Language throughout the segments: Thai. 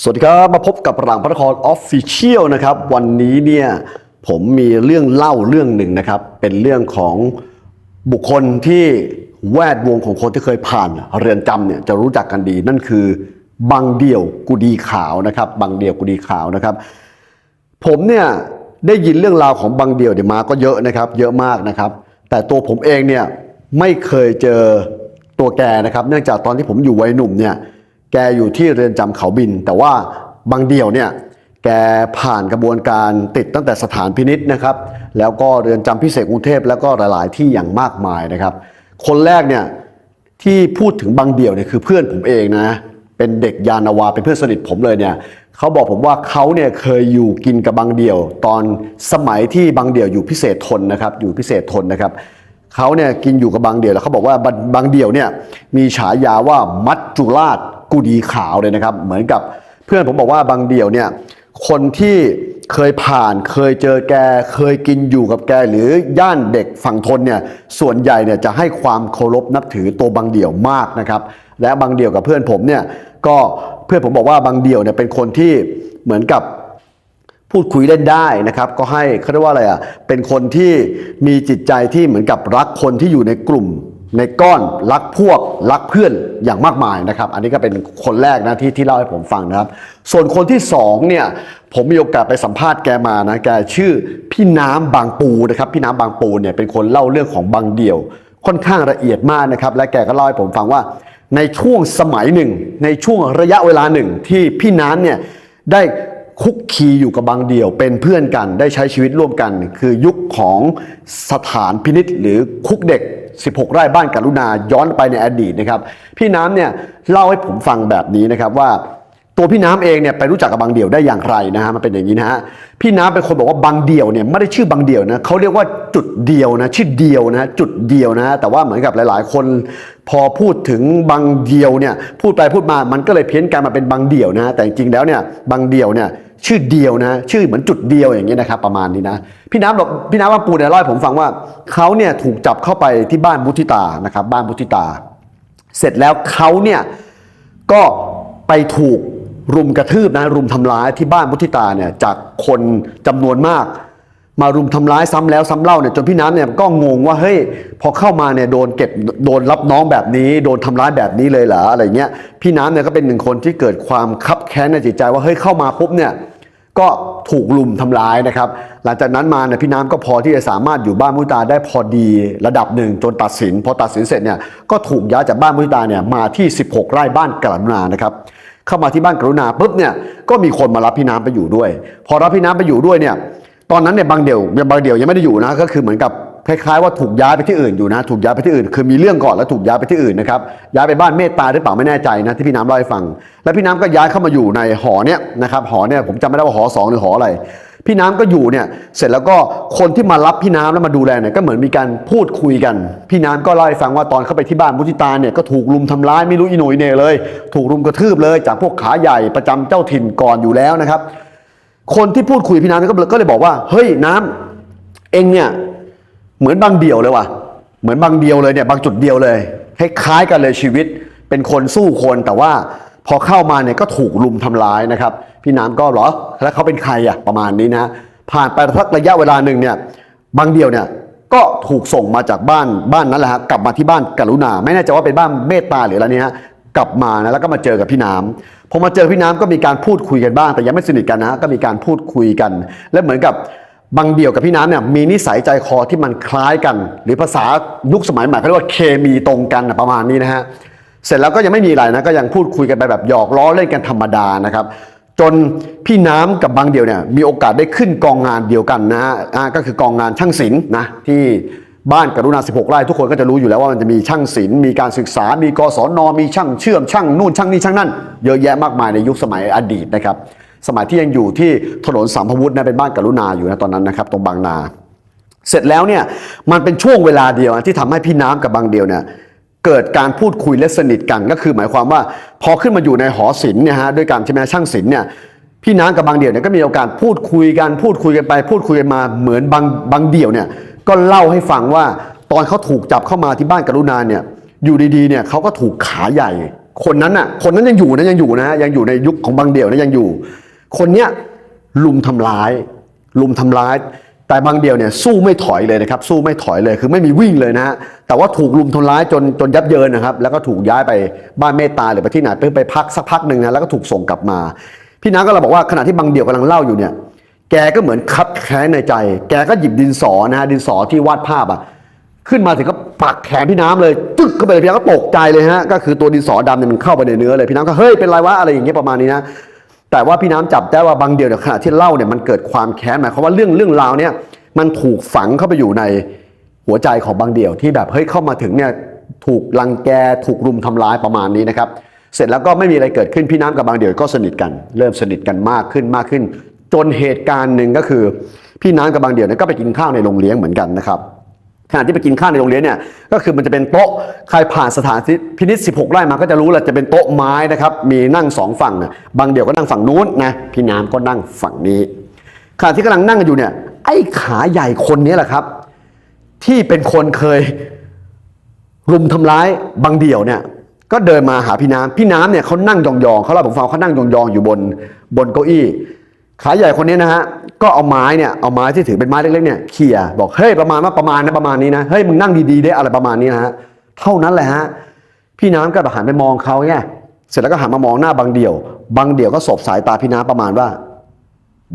สวัสดีครับ มาพบกับหลังพระนครออฟฟิเชียลนะครับ วันนี้เนี่ยผมมีเรื่องเล่าเรื่องหนึ่งนะครับ เป็นเรื่องของบุคคลที่แวดวงของคนที่เคยผ่านเรือนจำเนี่ยจะรู้จักกันดี นั่นคือบังเดี่ยวกุดีขาวนะครับบังเดี่ยวกุดีขาวนะครับ ผมเนี่ยได้ยินเรื่องราวของบังเดี่ยวเนี่ยวมาก็เยอะนะครับ เยอะมากนะครับ แต่ตัวผมเองเนี่ยไม่เคยเจอตัวแกนะครับ เนื่องจากตอนที่ผมอยู่วัยหนุ่มเนี่ย แกอยู่ที่เรือนจำเขาบิน แต่ว่าบังเดี่ยวเนี่ยแกผ่านกระบวนการติดตั้งแต่สถานพินิษนะครับ แล้วก็เรือนจำพิเศษกรุงเทพแล้วก็หลายๆ ที่อย่างมากมายนะครับ คนแรกเนี่ยที่พูดถึงบางเดี่ยวเนี่ยคือเพื่อนผมเองนะเป็นเด็กยานาวาเป็นเพื่อนสนิทผมเลยเนี่ยเขาบอกผมว่าเขาเนี่ยเคยอยู่กินกับบางเดี่ยว ตอนสมัยที่บางเดี่ยวอยู่พิเศษทนนะครับ อยู่พิเศษทนนะครับเขาเนี่ยกินอยู่กับบางเดี่ยวแล้วเขาบอกว่าบางบางเดี่ยวเนี่ยมีฉายาว่ามัจจุราช กุดีขาวเลยนะครับ เหมือนกับเพื่อนผมบอกว่าบางเดี่ยวเนี่ยคนที่เคยผ่านเคยเจอแก เคยกินอยู่กับแก หรือย่านเด็กฝั่งทนเนี่ยส่วนใหญ่เนี่ยจะให้ความเคารพนับถือตัวบางเดี่ยวมากนะครับ และบางเดี่ยวกับเพื่อนผมเนี่ยก็เพื่อนผมบอกว่าบางเดี่ยวเนี่ยเป็นคนที่เหมือนกับพูดคุยเล่นได้นะครับ ก็ให้เขาเรียกว่าอะไรอะเป็นคนที่มีจิตใจที่เหมือนกับรักคนที่อยู่ในกลุ่ม ในก้อนรักพวกรักเพื่อนอย่างมากมายนะครับ อันนี้ก็เป็นคนแรกนะที่ที่เล่าให้ผมฟังนะครับ ส่วนคนที่สองเนี่ยผมมีโอกาสไปสัมภาษณ์แกมานะแกชื่อพี่น้ำบางปูนะครับ พี่น้ำบางปูเนี่ยเป็นคนเล่าเรื่องของบางเดี่ยว ค่อนข้างละเอียดมากนะครับ และแกก็เล่าให้ผมฟังว่า ในช่วงสมัยหนึ่ง ในช่วงระยะเวลาหนึ่งที่พี่น้ำเนี่ยได้คุกคีอยู่กับบางเดี่ยวเป็นเพื่อนกันได้ใช้ชีวิตร่วมกัน คือยุคของสถานพินิษหรือคุกเด็ก 16 ไร่บ้านกรุณาย้อนไปในอดีตนะครับ พี่น้ำเนี่ยเล่าให้ผมฟังแบบนี้นะครับว่าตัวพี่น้ำเองเนี่ยไปรู้จักกับบางเดี่ยวได้อย่างไรนะฮะมันเป็นอย่างนี้นะฮะพี่น้ำเป็นคนบอกว่าบางเดี่ยวเนี่ยไม่ได้ชื่อบางเดี่ยวนะเขาเรียกว่าจุดเดียวนะชื่อเดียวนะจุดเดียวนะแต่ว่าเหมือนกับหลาย ๆ คนพอพูดถึงบางเดียวเนี่ยพูดไปพูดมามันก็เลยเพี้ยนกันมาเป็นบางเดี่ยวนะแต่จริงๆแล้วเนี่ยบางเดี่ยวเนี่ย ชื่อเดียวนะ ชื่อเหมือนจุดเดียวอย่างเงี้ยนะครับประมาณนี้นะ พี่น้ำบอกพี่น้ำว่าปูเนี่ยเล่าให้ผมฟังว่าเขาเนี่ยถูกจับเข้าไปที่บ้านมุทิตานะครับบ้านมุทิตา เสร็จแล้วเขาเนี่ยก็ไปถูกรุมกระทืบนะรุมทำร้ายที่บ้านมุทิตาเนี่ยจากคนจำนวนมาก มารุมทำร้ายซ้ำแล้วซ้ำเล่าเนี่ยจนพี่น้ำเนี่ยก็งงว่าเฮ้ยพอเข้ามาเนี่ยโดนเก็บโดนรับน้องแบบนี้ โดนทำร้ายแบบนี้เลยเหรออะไรเงี้ยพี่น้ำเนี่ยก็เป็นหนึ่งคนที่เกิดความคับแค้นในจิตใจว่าเฮ้ยเข้ามาปุ๊บเนี่ย ก็ถูกลุมทำร้ายนะครับ หลังจากนั้นมาเนี่ยพี่น้ำก็พอที่จะสามารถอยู่บ้านมุตาได้พอดีระดับหนึ่งจนตัดสิน พอตัดสินเสร็จเนี่ยก็ถูกย้ายจากบ้านมุตาเนี่ยมาที่ 16 ไร่บ้านกรุณานะครับเข้ามาที่บ้านกรุณาปุ๊บเนี่ยก็มีคนมารับพี่น้ำไปอยู่ด้วย พอรับพี่น้ำไปอยู่ด้วยเนี่ยตอนนั้นเนี่ยบางเดี่ยวบางเดี่ยวยังไม่ได้อยู่นะก็คือเหมือนกับ คล้ายๆว่าถูกย้ายไปที่อื่นอยู่นะ ถูกย้ายไปที่อื่น คือมีเรื่องก่อนแล้วถูกย้ายไปที่อื่นนะครับ ย้ายไปบ้านเมตตาหรือเปล่าไม่แน่ใจนะที่พี่น้ำเล่าให้ฟัง แล้วพี่น้ำก็ย้ายเข้ามาอยู่ในหอเนี่ยนะครับ หอเนี่ยผมจำไม่ได้ว่าหอสองหรือหออะไร พี่น้ำก็อยู่เนี่ย เสร็จแล้วก็คนที่มารับพี่น้ำแล้วมาดูแลเนี่ยก็เหมือนมีการพูดคุยกัน พี่น้ำก็เล่าให้ฟังว่าตอนเข้าไปที่บ้านมุทิตาเนี่ยก็ถูกลุมทำร้ายไม่รู้อีโหนยเน่เลย ถูกรุมกระทืบเลย จากพวกขาใหญ่ประจำเจ้าถิ่นก่อนอยู่แล้วนะครับ คนที่พูดคุยพี่น้ำก็ก็เลยบอกว่า เฮ้ยน้ำเองเนี่ย เหมือนบางเดียวเลยว่ะ เหมือนบางเดียวเลยเนี่ยบางจุดเดียวเลยคล้ายๆกันเลยชีวิตเป็นคนสู้คนแต่ว่าพอเข้ามาเนี่ยก็ถูกลุมทำร้ายนะครับ พี่น้ำก็เหรอแล้วเขาเป็นใครอะประมาณนี้นะ ผ่านไปสักระยะเวลาหนึ่งเนี่ยบางเดียวเนี่ยก็ถูกส่งมาจากบ้านบ้านนั้นแหละฮะกลับมาที่บ้านกรุณา ไม่แน่ใจว่าเป็นบ้านเมตตาหรืออะไรเนี่ยกลับมานะแล้วก็มาเจอกับพี่น้ำพอมาเจอพี่น้ำก็มีการพูดคุยกันบ้าง แต่ยังไม่สนิทกันนะก็มีการพูดคุยกัน และเหมือนกับ บางเดี่ยวกับพี่น้ำเนี่ยมีนิสัยใจคอที่มันคล้ายกัน หรือภาษายุคสมัยใหม่เขาเรียกว่าเคมีตรงกันประมาณนี้นะฮะเสร็จแล้วก็ยังไม่มีอะไรนะก็ยังพูดคุยกันไปแบบหยอกล้อเล่นกันธรรมดานะครับจนพี่น้ำกับบางเดี่ยวเนี่ยมีโอกาสได้ขึ้นกองงานเดียวกันนะฮะก็คือกองงานช่างศิลป์นะที่บ้านกรุณา 16 ไร่ทุกคนก็จะรู้อยู่แล้วว่ามันจะมีช่างศิลป์มีการศึกษา มีกศนมีช่างเชื่อมช่างนู่นช่างนี่ช่างนั่นเยอะแยะมากมายในยุคสมัยอดีตนะครับ สมัยที่ยังอยู่ที่ถนนสามพวุฒินะเป็นบ้านกรุณาอยู่นะตอนนั้นนะครับ ตรงบางนา เสร็จแล้วเนี่ยมันเป็นช่วงเวลาเดียวที่ทำให้พี่น้ำกับบางเดียวเนี่ยเกิดการพูดคุยและสนิทกันก็คือหมายความว่า พอขึ้นมาอยู่ในหอศิลป์เนี่ยฮะด้วยกันใช่ไหมช่างศิลป์เนี่ยพี่น้ำกับบางเดี่ยวเนี่ยก็มีโอกาสพูดคุยกันพูดคุยกันไป พูดคุยกันมาเหมือนบางบางเดี่ยวเนี่ยก็เล่าให้ฟังว่าตอนเขาถูกจับเข้ามาที่บ้านกรุณาเนี่ยอยู่ดีๆเนี่ยเขาก็ถูกขาใหญ่ คนนั้นน่ะคนนั้นยังอยู่นะยังอยู่นะยังอยู่ในยุคของบางเดี่ยวนะยังอยู่ คนเนี้ยลุมทำร้าย ลุมทำร้าย แต่บางเดียวเนี่ยสู้ไม่ถอยเลยนะครับ สู้ไม่ถอยเลยคือไม่มีวิ่งเลยนะฮะแต่ว่าถูกลุมทำร้ายจนจนยับเยินนะครับ แล้วก็ถูกย้ายไปบ้านเมตตาหรือไปที่ไหนเพื่อไปพักสักพักหนึ่งนะแล้วก็ถูกส่งกลับมา พี่น้าก็เราบอกว่าขณะที่บางเดียวกำลังเล่าอยู่เนี่ยแกก็เหมือนคับแค้นในใจ แกก็หยิบดินสอนะฮะดินสอที่วาดภาพอะขึ้นมาถึงก็ปักแขนพี่น้ำเลยจึ๊กเข้าไปเลยพี่น้ำก็ตกใจเลยฮะก็คือตัวดินสอดำเนี่ยมันเข้าไปในเนื้อเลยพี่น้ำก็เฮ้ยเป็นไรวะอะไรอย่างเงี้ยประมาณนี้นะ แต่ว่าพี่น้ำจับได้ว่าบางเดียวเนี่ยขณะที่เล่าเนี่ยมันเกิดความแค้นหมายความว่าเรื่องเรื่องราวเนี่ยมันถูกฝังเข้าไปอยู่ในหัวใจของบางเดียวที่แบบเฮ้ยเข้ามาถึงเนี่ยถูกรังแกถูกรุมทำร้ายประมาณนี้นะครับ เสร็จแล้วก็ไม่มีอะไรเกิดขึ้นพี่น้ำกับบางเดียวก็สนิทกัน เริ่มสนิทกันมากขึ้นมากขึ้น จนเหตุการณ์หนึ่งก็คือ พี่น้ำกับบางเดียวเนี่ยก็ไปกินข้าวในโรงเลี้ยงเหมือนกันนะครับ ขณะที่ไปกินข้าวในโรงเรียนเนี่ยก็คือมันจะเป็นโต๊ะใครผ่านสถานที่พินิษ16 ไร่มาก็จะรู้แหละจะเป็นโต๊ะไม้นะครับ มีนั่งสองฝั่ง บางเดี่ยวก็นั่งฝั่งนู้นนะพี่น้ำก็นั่งฝั่งนี้ขณะที่กำลังนั่งกันอยู่เนี่ยไอ้ขาใหญ่คนนี้แหละครับ ที่เป็นคนเคยรุมทำร้ายบางเดี่ยวเนี่ยก็เดินมาหาพี่น้ำพี่น้ำเนี่ยเขานั่งยองๆเขาเล่าผมฟังเขานั่งยองๆอยู่บนบนเก้าอี้ ขายใหญ่คนนี้นะฮะก็เอาไม้เนี่ยเอาไม้ที่ถือเป็นไม้เล็กๆเนี่ยเขี่ยบอกเฮ้ยประมาณว่าประมาณนะประมาณนี้นะเฮ้ยมึงนั่งดีๆได้อะไรประมาณนี้นะฮะเท่านั้นแหละฮะพี่น้ำก็หันไปมองเขาเนี่ยเสร็จแล้วก็หันมามองหน้าบางเดี่ยว บางเดี่ยวก็สบสายตาพี่น้ำประมาณว่า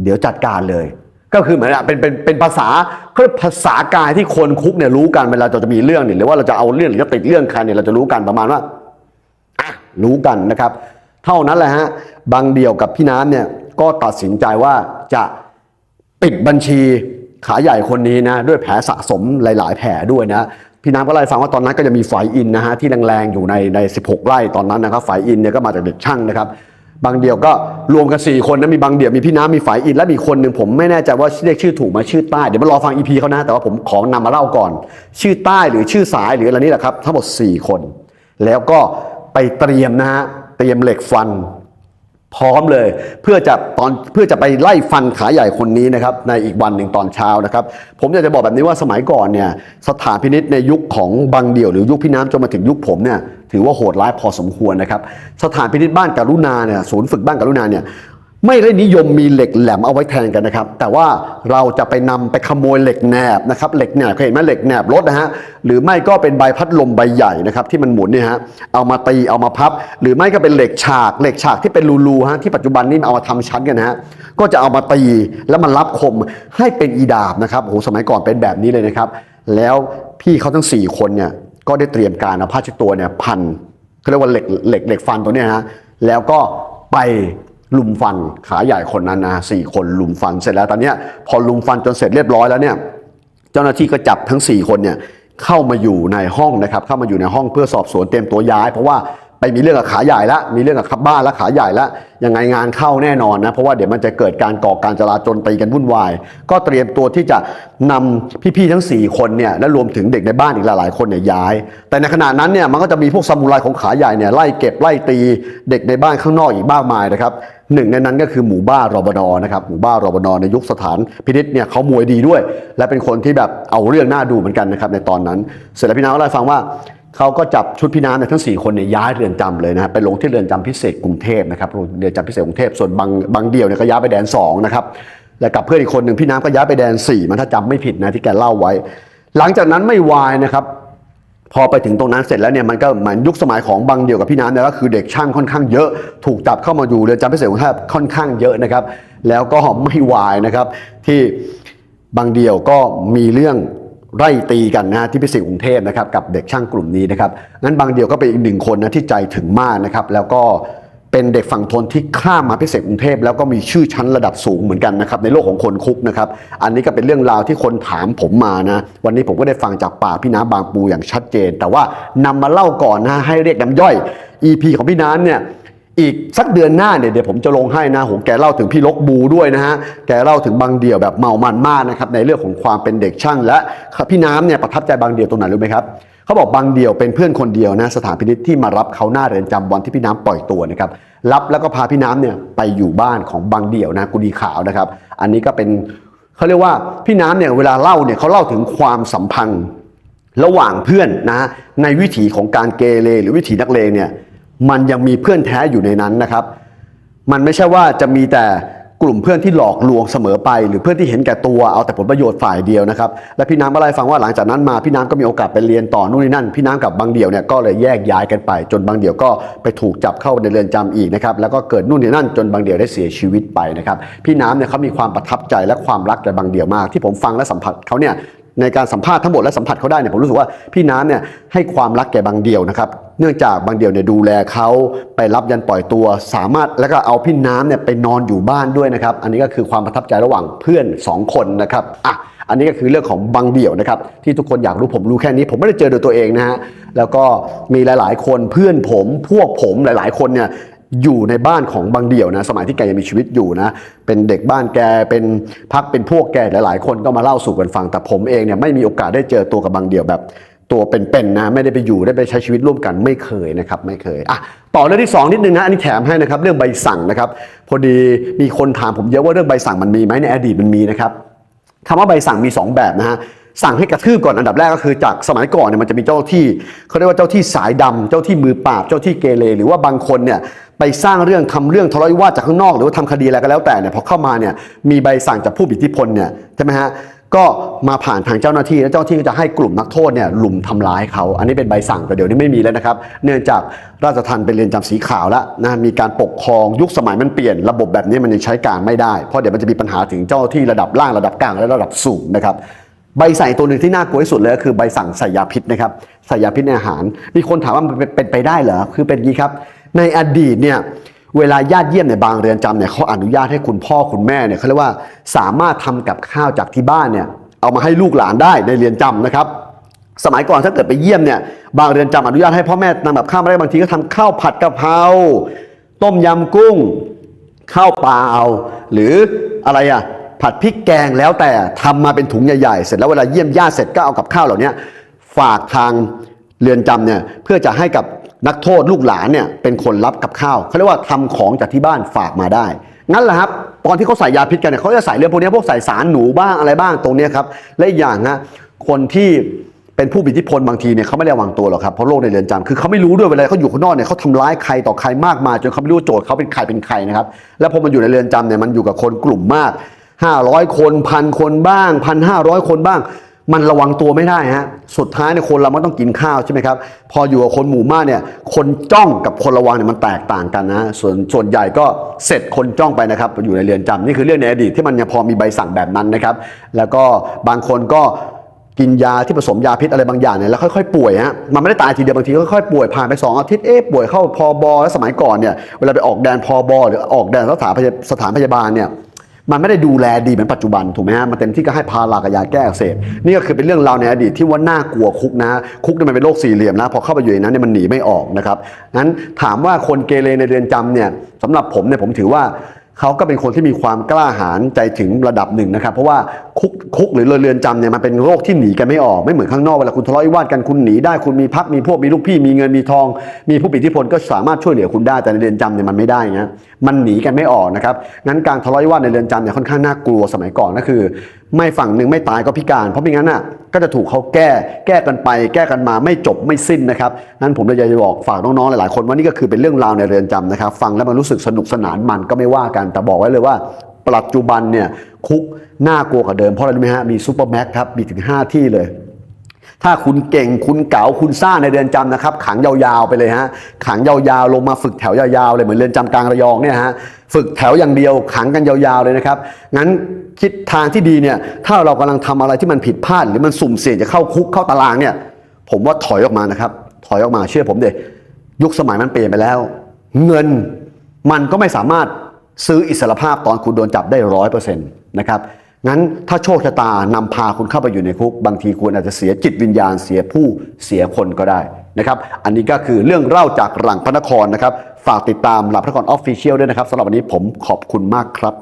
เดี๋ยวจัดการเลย ก็คือเหมือนเป็นเป็นเป็นภาษาเขาเรียกภาษากายที่คนคุกเนี่ยรู้กันเวลาเราจะมีเรื่องเนี่ยหรือว่าเราจะเอาเรื่องหรือจะติดเรื่องใครเนี่ยเราจะรู้กันประมาณว่าอะรู้กันนะครับ เท่านั้นแหละฮะบางเดียวกับพี่น้ำเนี่ย ก็ตัดสินใจว่าจะปิดบัญชีขาใหญ่คนนี้นะด้วยแผลสะสมหลาย ๆ แผลด้วยนะพี่น้ำก็เล่าให้ฟังว่าตอนนั้นก็จะมีฝายอินนะฮะที่แรงๆอยู่ในใน 16 ไร่ตอนนั้นนะครับฝายอินเนี่ยก็มาจากเด็กช่างนะครับ บางเดียวก็รวมกัน4คนนะมีบางเดียวมีพี่น้ำมีฝายอินและมีคนหนึ่งผมไม่แน่ใจว่าเรียกชื่อถูกไหมชื่อใต้เดี๋ยวมารอฟังอีพีเขานะแต่ว่าผมขอนำมาเล่าก่อน ชื่อใต้หรือชื่อสายหรืออะไรนี่แหละครับทั้งหมด 4 คน แล้วก็ไปเตรียมนะฮะเตรียมเหล็กฟัน พร้อมเลยเพื่อจะตอนเพื่อจะไปไล่ฟันขาใหญ่คนนี้นะครับในอีกวันหนึ่งตอนเช้านะครับ ผมอยากจะบอกแบบนี้ว่าสมัยก่อนเนี่ยสถานพินิษในยุคของบางเดี่ยวหรือยุคพี่น้ำจนมาถึงยุคผมเนี่ยถือว่าโหดร้ายพอสมควรนะครับ สถานพินิษบ้านการุณาเนี่ยศูนย์ฝึกบ้านการุณาเนี่ย ไม่ได้นิยมมีเหล็กแหลมเอาไว้แทนกันนะครับ แต่ว่าเราจะไปนำไปขโมยเหล็กแหนบนะครับเหล็กแหนบเคยเห็นไหมเหล็กแหนบรถนะฮะหรือไม่ก็เป็นใบพัดลมใบใหญ่นะครับที่มันหมุนเนี่ยฮะเอามาตีเอามาพับ หรือไม่ก็เป็นเหล็กฉากเหล็กฉากที่เป็นรูๆฮะที่ปัจจุบันนี้เอามาทำชั้นกันนะฮะก็จะเอามาตีแล้วมันรับคมให้เป็นอีดาบนะครับโอ้โหสมัยก่อนเป็นแบบนี้เลยนะครับ แล้วพี่เขาทั้ง 4 คนเนี่ยก็ได้เตรียมการเอาผ้าเช็ดตัวเนี่ยพันเขาเรียกว่าเหล็กเหล็กเหล็กฟันตัวเนี้ยฮะแล้วก็ไป ลุมฟันขาใหญ่คนนั้นนะสี่คนลุมฟันเสร็จแล้วตอนนี้พอลุมฟันจนเสร็จเรียบร้อยแล้วเนี่ยเจ้าหน้าที่ก็จับทั้ง 4 คนเนี่ยเข้ามาอยู่ในห้องนะครับ เข้ามาอยู่ในห้องเพื่อสอบสวนเตรียมตัวย้าย เพราะว่าไปมีเรื่องกับขาใหญ่ละมีเรื่องกับขับบ้านและขาใหญ่ละยังไงงานเข้าแน่นอนนะ เพราะว่าเดี๋ยวมันจะเกิดการก่อการจลาจลตีกันวุ่นวาย ก็เตรียมตัวที่จะนำพี่ๆทั้ง 4 คนเนี่ยและรวมถึงเด็กในบ้านอีกหลายๆคนเนี่ยย้าย แต่ในขณะนั้นเนี่ยมันก็จะมีพวกซามูไรของขาใหญ่เนี่ยไล่เก็บไล่ตีเด็กในบ้านข้างนอกอีกมากมายนะครับ หนึ่งในนั้นก็คือหมู่บ้านรบนนะครับหมู่บ้านรบนในยุคสถานพินิษเนี่ยเขามวยดีด้วย และเป็นคนที่แบบเอาเรื่องหน่าดูเหมือนกันนะครับในตอนนั้น เสร็จแล้วพี่น้าก็เล่าฟังว่าเขาก็จับชุดพี่น้ำเนี่ยทั้ง 4 คนเนี่ยย้ายเรือนจำเลยนะครับไปลงที่เรือนจำพิเศษกรุงเทพนะครับเรือนจำพิเศษกรุงเทพส่วนบางบางเดียวเนี่ยก็ย้ายไปแดน2นะครับและกับเพื่อนอีกคนหนึ่งพี่น้ำก็ย้ายไปแดน4มันถ้าจำไม่ผิดนะที่แกเล่าไว้ หลังจากนั้นไม่วายนะครับ พอไปถึงตรงนั้นเสร็จแล้วเนี่ยมันก็เหมือนยุคสมัยของบางเดียวกับพี่น้ำเนี่ยก็คือเด็กช่างค่อนข้างเยอะ ถูกจับเข้ามาอยู่เรือนจำพิเศษกรุงเทพค่อนข้างเยอะนะครับ แล้วก็ไม่วายนะครับ ที่บางเดียวก็มีเรื่องไล่ตีกันนะที่พิเศษกรุงเทพนะครับกับเด็กช่างกลุ่มนี้นะครับงั้นบางเดียวก็เป็นอีกหนึ่งคนนะที่ใจถึงมากนะครับ แล้วก็ เป็นเด็กฝั่งทนที่ข้ามมาพิเศษกรุงเทพแล้วก็มีชื่อชั้นระดับสูงเหมือนกันนะครับในโลกของคนคุกนะครับอันนี้ก็เป็นเรื่องราวที่คนถามผมมานะวันนี้ผมก็ได้ฟังจากปากพี่น้ำบางปูอย่างชัดเจน แต่ว่านำมาเล่าก่อนนะให้เรียกน้ำย่อย EP ของพี่น้ำเนี่ยอีกสักเดือนหน้าเนี่ยเดี๋ยวผมจะลงให้นะโหแกเล่าถึงพี่ลกบูด้วยนะฮะแกเล่าถึงบางเดี่ยวแบบเมามันมากนะครับในเรื่องของความเป็นเด็กช่างและพี่น้ำเนี่ยประทับใจบางเดี่ยวตรงไหนรู้ไหมครับ เขาบอกบางเดียวเป็นเพื่อนคนเดียวนะสถานพินิษที่มารับเขาหน้าเรือนจำวันที่พี่น้ำปล่อยตัวนะครับรับแล้วก็พาพี่น้ำเนี่ยไปอยู่บ้านของบางเดี่ยวนะกุดีขาวนะครับ อันนี้ก็เป็นเขาเรียกว่าพี่น้ำเนี่ยเวลาเล่าเนี่ยเขาเล่าถึงความสัมพันธ์ระหว่างเพื่อนนะในวิถีของการเกเรหรือวิถีนักเลงเนี่ยมันยังมีเพื่อนแท้อยู่ในนั้นนะครับ มันไม่ใช่ว่าจะมีแต่ กลุ่มเพื่อนที่หลอกลวงเสมอไป หรือเพื่อนที่เห็นแก่ตัวเอาแต่ผลประโยชน์ฝ่ายเดียวนะครับและพี่น้ำก็เล่าให้ฟังว่าหลังจากนั้นมาพี่น้ำก็มีโอกาสไปเรียนต่อนู่นนี่นั่น พี่น้ำกับบางเดี่ยวเนี่ยก็เลยแยกย้ายกันไป จนบางเดี่ยวก็ไปถูกจับเข้าในเรือนจำอีกนะครับแล้วก็เกิดนู่นนี่นั่นจนบางเดี่ยวได้เสียชีวิตไปนะครับพี่น้ำเนี่ยเขามีความประทับใจและความรักในบางเดี่ยวมาก ที่ผมฟังและสัมผัสเขาเนี่ย ในการสัมภาษณ์ทั้งหมดและสัมผัสเขาได้เนี่ยผมรู้สึกว่าพี่น้ำเนี่ยให้ความรักแก่บางเดียวนะครับ เนื่องจากบางเดียวเนี่ยดูแลเขาไปรับยันปล่อยตัว สามารถแล้วก็เอาพี่น้ำเนี่ยไปนอนอยู่บ้านด้วยนะครับ อันนี้ก็คือความประทับใจระหว่างเพื่อน 2 คนนะครับอะอันนี้ก็คือเรื่องของบางเดี่ยวนะครับที่ทุกคนอยากรู้ผมรู้แค่นี้ ผมไม่ได้เจอโดยตัวเองนะฮะแล้วก็มีหลาย ๆ คนเพื่อนผมพวกผมหลาย ๆ คนเนี่ย อยู่ในบ้านของบางเดี่ยวนะ สมัยที่แกยังมีชีวิตอยู่นะ เป็นเด็กบ้านแกเป็นพักเป็นพวกแกหลาย ๆ คนก็มาเล่าสู่กันฟัง แต่ผมเองเนี่ยไม่มีโอกาสได้เจอตัวกับบางเดี่ยวแบบ ตัวเป็นๆนะ ไม่ได้ไปอยู่ได้ไปใช้ชีวิตร่วมกันไม่เคยนะครับไม่เคยอะต่อเรื่องที่สองนิดนึงนะอันนี้แถมให้นะครับเรื่องใบสั่งนะครับพอดีมีคนถามผมเยอะว่าเรื่องใบสั่งมันมีไหมในอดีตมันมีนะครับคำว่าใบสั่งมี 2 แบบนะฮะ สั่งให้กระทืบก่อนอันดับแรกก็คือจากสมัยก่อนเนี่ยมันจะมีเจ้าที่เขาเรียกว่าเจ้าที่สายดำเจ้าที่มือปราบเจ้าที่เกเรหรือว่าบางคนเนี่ยไปสร้างเรื่องทำเรื่องทะเลาะวิวาทจากข้างนอก หรือว่าทำคดีอะไรก็แล้วแต่เนี่ยพอเข้ามาเนี่ยมีใบสั่งจากผู้มีอิทธิพลเนี่ยใช่ไหมฮะก็มาผ่านทางเจ้าหน้าที่แล้วเจ้าหน้าที่ก็จะให้กลุ่มนักโทษเนี่ยหลุมทำร้ายเขา อันนี้เป็นใบสั่งแต่เดี๋ยวนี้ไม่มีแล้วนะครับ เนื่องจากราชทัณฑ์เป็นเรือนจำสีขาวแล้วนะมีการปกครองยุคสมัยมันเปลี่ยนระบบแบบนี้มันยังใช้การไม่ได้เพราะเดี๋ยวมันจะมีปัญหาถึงเจ้าหน้าที่ระดับล่างระดับกลางและระดับสูงนะครับ ใบใส่ตัวหนึ่งที่น่ากลัวที่สุดเลยก็คือใบสั่งใส่ยาพิษนะครับใส่ยาพิษในอาหาร มีคนถามว่ามันเป็นไปได้เหรอคือเป็นยี้ครับ ในอดีตเนี่ยเวลาญาติเยี่ยมในบางเรือนจำเนี่ยเขาอนุญาตให้คุณพ่อคุณแม่เนี่ยเขาเรียกว่าสามารถทำกับข้าวจากที่บ้านเนี่ยเอามาให้ลูกหลานได้ในเรือนจำนะครับ สมัยก่อนถ้าเกิดไปเยี่ยมเนี่ยบางเรือนจำอนุญาตให้พ่อแม่นำแบบข้าวมาได้บางทีก็ทำข้าวผัดกะเพราต้มยำกุ้งข้าวเปล่าหรืออะไรอะ ผัดพริกแกงแล้วแต่ทำมาเป็นถุงใหญ่ๆ เสร็จแล้วเวลาเยี่ยมญาติเสร็จก็เอากับข้าวเหล่านี้ฝากทางเรือนจำเนี่ยเพื่อจะให้กับนักโทษลูกหลานเนี่ยเป็นคนรับกับข้าวเขาเรียกว่าทำของจากที่บ้านฝากมาได้ งั้นแหละครับตอนที่เขาใส่ยาพิษกันเนี่ยเขาจะใส่เรื่องพวกนี้พวกใส่สารหนูบ้างอะไรบ้างตรงนี้ครับและอีกอย่างนะคนที่เป็นผู้มีอิทธิพลบางทีเนี่ยเขาไม่ได้ระวังตัวหรอกครับเพราะโลกในเรือนจำคือเขาไม่รู้ด้วยเวลาเขาอยู่ข้างนอกเนี่ยเขาทำร้ายใครต่อใครมากมายจนเขาไม่รู้โจทย์เขาเป็นใครเป็นใครนะครับแล้วพอมันอยู่ในเรือนจำเนี่ยมันอยู่กับคนกลุ่มมาก 500 คนพันคนบ้างพันห้าร้อยคนบ้าง มันระวังตัวไม่ได้ฮะสุดท้ายเนี่ยคนเรามันต้องกินข้าวใช่ไหมครับ พออยู่กับคนหมู่มากเนี่ยคนจ้องกับคนระวังเนี่ยมันแตกต่างกันนะส่วนส่วนใหญ่ก็เสร็จคนจ้องไปนะครับ อยู่ในเรือนจำนี่คือเรื่องในอดีตที่มันยังพอมีใบสั่งแบบนั้นนะครับ แล้วก็บางคนก็กินยาที่ผสมยาพิษอะไรบางอย่างเนี่ยแล้วค่อยๆป่วยฮะมันไม่ได้ตายทีเดียวบางทีค่อยๆป่วยผ่านไป 2 อาทิตย์เอ๊ะป่วยเข้าพอบอแล้วสมัยก่อนเนี่ยเวลาไปออกแดนพอบอหรือออกแดนสถานสถานพยาบาลเนี่ย มันไม่ได้ดูแลดีเหมือนปัจจุบันถูกไหมฮะมันเต็มที่ก็ให้พารากับยาแก้อักเสบนี่ก็คือเป็นเรื่องราวในอดีตที่ว่าน่ากลัวคุกนะคุกเนี่ยมันเป็นโรคสี่เหลี่ยมนะพอเข้าไปอยู่ในนั้นเนี่ยมันหนีไม่ออกนะครับงั้นถามว่าคนเกเรในเรือนจำเนี่ยสำหรับผมเนี่ยผมถือว่า เขาก็เป็นคนที่มีความกล้าหาญใจถึงระดับหนึ่งนะครับ เพราะว่าคุกคุกหรือเรือนจำเนี่ยมันเป็นโรคที่หนีกันไม่ออก ไม่เหมือนข้างนอกเวลาคุณทะเลาะวิวาทกันคุณหนีได้คุณมีพักมีพวกมีลูกพี่มีเงินมีทอง มีผู้มีอิทธิพลก็สามารถช่วยเหลือคุณได้แต่ในเรือนจำเนี่ยมันไม่ได้นะมันหนีกันไม่ออกนะครับงั้นการทะเลาะวิวาทในเรือนจำเนี่ยค่อนข้างน่ากลัวสมัยก่อนก็คือ ไม่ฝั่งหนึ่งไม่ตายก็พิการ เพราะไม่งั้นน่ะก็จะถูกเขาแก้แก้กันไป แก้กันมาไม่จบไม่สิ้นนะครับนั้นผมเลยอยากจะบอกฝากน้องๆหลายๆคนว่านี่ก็คือเป็นเรื่องราวในเรือนจำนะครับ ฟังแล้วมันรู้สึกสนุกสนานมันก็ไม่ว่ากันแต่บอกไว้เลยว่าปัจจุบันเนี่ยคุกน่ากลัวกว่าเดิมเพราะอะไรรู้ไหมฮะมีซูเปอร์แม็กครับมีถึง 5 ที่เลย ถ้าคุณเก่งคุณเก๋าคุณซ่าในเรือนจำนะครับ ขังยาวๆไปเลยฮะขังยาวๆ ลงมาฝึกแถวยาวๆเลยเหมือนเรือนจำกลางระยองเนี่ยฮะฝึกแถวอย่างเดียวขังกันยาวๆเลยนะครับงั้นคิดทางที่ดีเนี่ยถ้าเรากำลังทำอะไรที่มันผิดพลาด หรือมันสุ่มเสี่ยงจะเข้าคุกเข้าตารางเนี่ยผมว่าถอยออกมานะครับถอยออกมาเชื่อผมเด็ยุคสมัยมันเปลี่ยนไปแล้ว เงินมันก็ไม่สามารถซื้ออิสรภาพตอนคุณโดนจับได้ร้อยเปอร์เซ็นต์นะครับ งั้นถ้าโชคชะตานำพาคุณเข้าไปอยู่ในคุก บางทีคุณอาจจะเสียจิตวิญญาณเสียผู้เสียคนก็ได้นะครับ อันนี้ก็คือเรื่องเล่าจากหลังพระนครนะครับ ฝากติดตามหลังพระนครออฟฟิเชียลด้วยนะครับสำหรับวันนี้ผมขอบคุณมากครับ